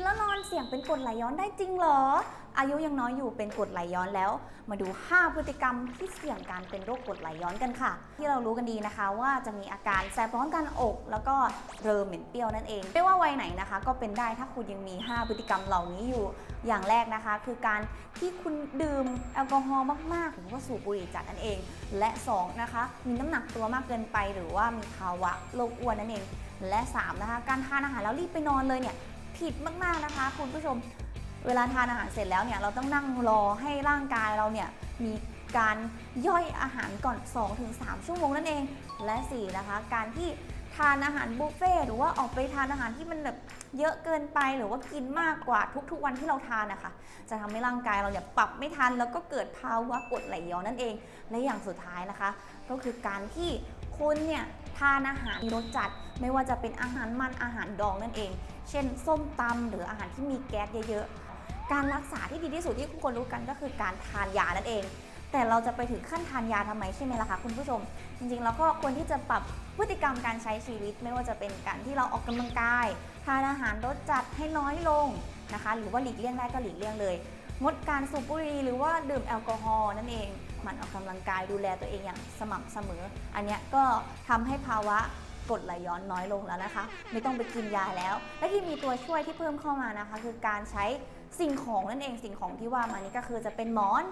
นแล้วนอนเสี่ยงเป็นกรดไหลย้อนได้จริงเหรอ อายุยังน้อยอยู่เป็นกรดไหลย้อนแล้ว มาดู 5 พฤติกรรมที่เสี่ยงการเป็นโรคกรดไหลย้อนกันค่ะ ที่เรารู้กันดีนะคะ ว่าจะมีอาการแสบร้อนการอก แล้วก็เริ่มเหม็นเปรี้ยวนั่นเอง ไม่ว่าวัยไหนนะคะ ก็เป็นได้ถ้าคุณยังมี 5 พฤติกรรมเหล่านี้อยู่ อย่างแรกนะคะ คือการที่คุณดื่มแอลกอฮอล์มากๆ หรือว่าสูบบุหรี่จัดนั่นเอง และสองนะคะ มีน้ำหนักตัวมากเกินไป หรือว่ามีภาวะโรคอ้วนนั่นเอง และสามนะคะ การทานอาหารแล้วรีบไปนอนเลยเนี่ย ผิดมากๆนะคะ คุณผู้ชมเวลาทานอาหารเสร็จแล้วเนี่ยเราต้องนั่งรอให้ร่างกายเราเนี่ยมีการย่อยอาหารก่อน 2-3 ชั่วโมงนั่นเอง และ 4 นะคะ การที่ทานอาหารบุฟเฟ่หรือว่าออกไปทานอาหารที่มันแบบเยอะเกินไปหรือว่ากินมากกว่าทุกๆวันที่เราทานนะคะ จะทำให้ร่างกายเราเนี่ยปรับไม่ทัน แล้วก็เกิดภาวะกดไหลย้อนนั่นเอง และอย่างสุดท้ายนะคะ ก็คือการที่ คุณเนี่ยทานอาหารมีรสจัด ไม่ว่าจะเป็นอาหารมันอาหารดองนั่นเอง เช่น ส้มตำหรืออาหารที่มีแก๊สเยอะๆ การรักษาที่ดีที่สุดที่ทุกคนรู้กันก็คือการทานยานั่นเอง แต่เราจะไปถึงขั้นทานยาทำไมใช่ไหมล่ะคะคุณผู้ชม จริงๆเราก็ควรที่จะปรับพฤติกรรมการใช้ชีวิต ไม่ว่าจะเป็นการที่เราออกกำลังกาย ทานอาหารรสจัดให้น้อยลงนะคะ หรือว่าหลีกเลี่ยงได้ก็หลีกเลี่ยงเลย งดการสูบบุหรี่หรือว่าดื่มแอลกอฮอล์นั่นเองหมั่นออกกำลังกายดูแลตัวเองอย่างสม่ำเสมอ อันนี้ก็ทำให้ภาวะกดไหลย้อนน้อยลงแล้วนะคะ ไม่ต้องไปกินยาแล้ว และที่มีตัวช่วยที่เพิ่มเข้ามานะคะ คือการใช้สิ่งของนั่นเองสิ่งของที่ว่ามานี้ก็คือจะเป็นหมอน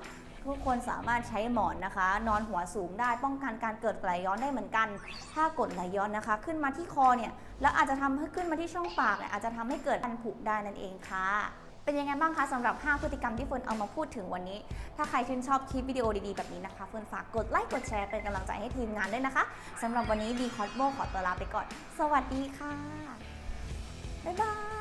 ทุกคนสามารถใช้หมอนนะคะ นอนหัวสูงได้ป้องกันการเกิดไหลย้อนได้เหมือนกัน ถ้ากดไหลย้อนนะคะ ขึ้นมาที่คอเนี่ยแล้วอาจจะทำให้ขึ้นมาที่ช่องปากเนี่ยอาจจะทำให้เกิดอันผุได้นั่นเองค่ะ เป็นยังไงบ้างคะสำหรับ 5 พฤติกรรมที่เฟิร์นเอามาพูดถึงวันนี้ ถ้าใครชื่นชอบคลิปวิดีโอดีๆ แบบนี้นะคะ เฟิร์นฝากกดไลค์กดแชร์เป็นกำลังใจให้ทีมงานด้วยนะคะสำหรับวันนี้ดีคอสโบขอตัวลาไปก่อน สวัสดีค่ะบ๊ายบาย